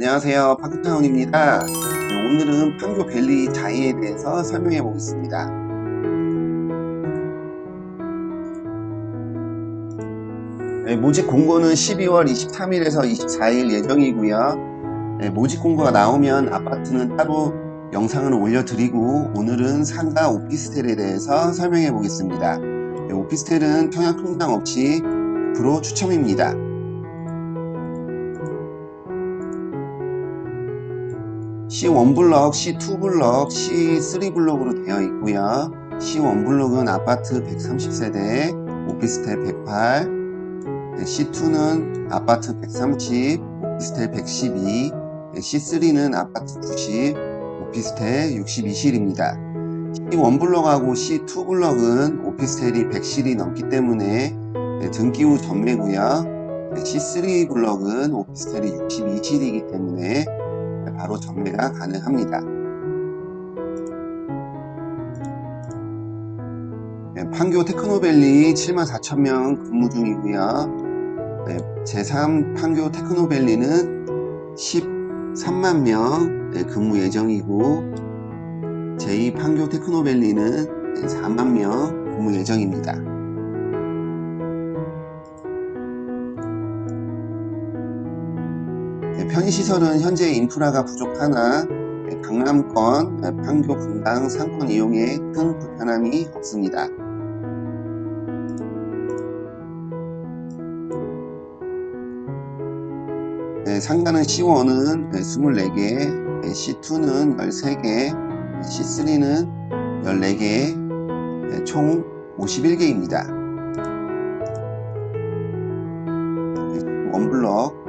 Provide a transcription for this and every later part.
안녕하세요. 파크타운입니다. 네, 오늘은 판교 밸리 자이에 대해서 설명해 보겠습니다. 네, 모집 공고는 12월 23일에서 24일 예정이고요. 네, 모집 공고가 나오면 아파트는 따로 영상을 올려드리고 오늘은 상가 오피스텔에 대해서 설명해 보겠습니다. 네, 오피스텔은 청약 통장 없이 100% 추첨입니다. C1 블럭, C2 블럭, C3 블럭으로 되어 있고요. C1블럭은 아파트 130세대, 오피스텔 108, C2는 아파트 130, 오피스텔 112, C3는 아파트 90, 오피스텔 62실입니다. C1 블럭하고 C2 블럭은 오피스텔이 100실이 넘기 때문에 등기 후 전매고요. C3 블럭은 오피스텔이 62실이기 때문에 바로 전매가 가능합니다. 네, 판교 테크노밸리 74,000명 근무 중이고요. 네, 제3 판교 테크노밸리는 13만 명 네, 근무 예정이고 제2 판교 테크노밸리는 4만 명 근무 예정입니다. 편의시설은 현재 인프라가 부족하나 네, 강남권, 네, 판교 분당 상권 이용에 큰 불편함이 없습니다. 네, 상가는 C1은 24개, C2는 13개, C3는 14개, 총 51개입니다. 원블럭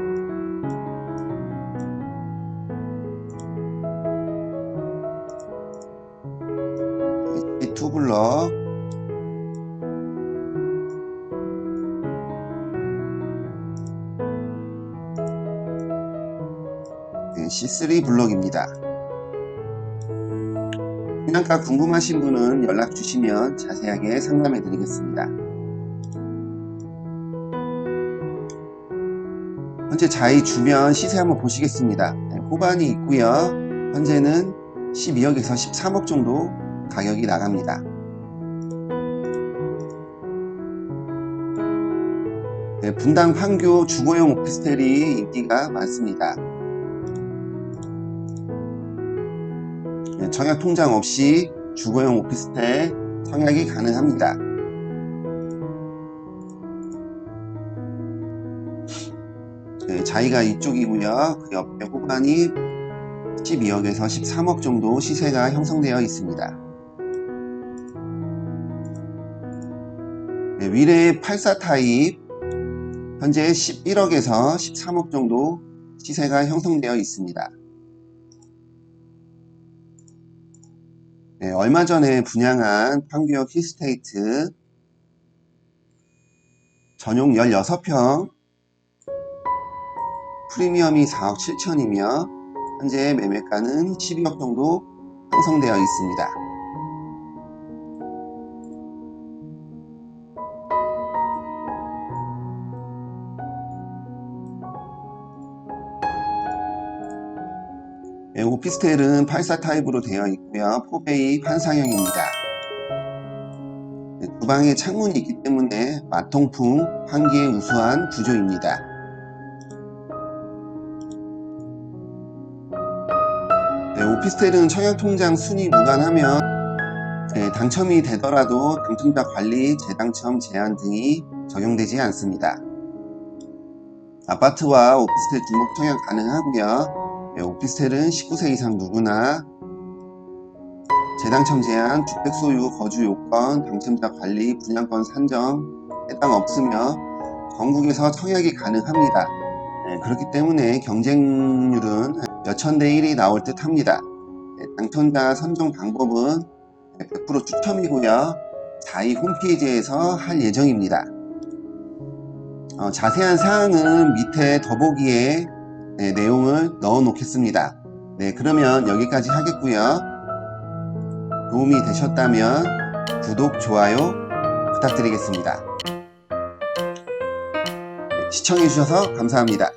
C2블럭 C3 블럭입니다. 분양가 궁금하신 분은 연락 주시면 자세하게 상담해 드리겠습니다. 현재 자이 주변 시세 한번 보시겠습니다. 네, 호반이 있고요. 현재는 12억에서 13억 정도 가격이 나갑니다. 네, 분당 판교 주거용 오피스텔이 인기가 많습니다. 네, 청약 통장 없이 주거용 오피스텔 청약이 가능합니다. 네, 자이가 이쪽이고요. 그 옆에 호반이 12억에서 13억 정도 시세가 형성되어 있습니다. 네, 위례 84 타입 현재 11억에서 13억 정도 시세가 형성되어 있습니다. 네, 얼마 전에 분양한 판교역 힐스테이트 전용 16평 프리미엄이 4억 7천이며 현재 매매가는 12억 정도 형성되어 있습니다. 네, 오피스텔은 84 타입으로 되어 있고요. 포베이 판상형입니다. 네, 주방에 창문이 있기 때문에 마통풍 환기에 우수한 구조입니다. 네, 오피스텔은 청약통장 순위 무관하면 네, 당첨이 되더라도 당첨자 관리, 재당첨 제한 등이 적용되지 않습니다. 아파트와 오피스텔 중복 청약 가능하고요. 네, 오피스텔은 19세 이상 누구나 재당첨 제한, 주택 소유, 거주 요건, 당첨자 관리, 분양권 산정 해당 없으며 전국에서 청약이 가능합니다. 네, 그렇기 때문에 경쟁률은 몇천 대 1이 나올 듯 합니다. 네, 당첨자 선정 방법은 100% 추첨이고요. 자이 홈페이지에서 할 예정입니다. 어, 자세한 사항은 밑에 더보기에 네, 내용을 넣어 놓겠습니다. 네, 그러면 여기까지 하겠고요. 도움이 되셨다면 구독, 좋아요 부탁드리겠습니다. 네, 시청해주셔서 감사합니다.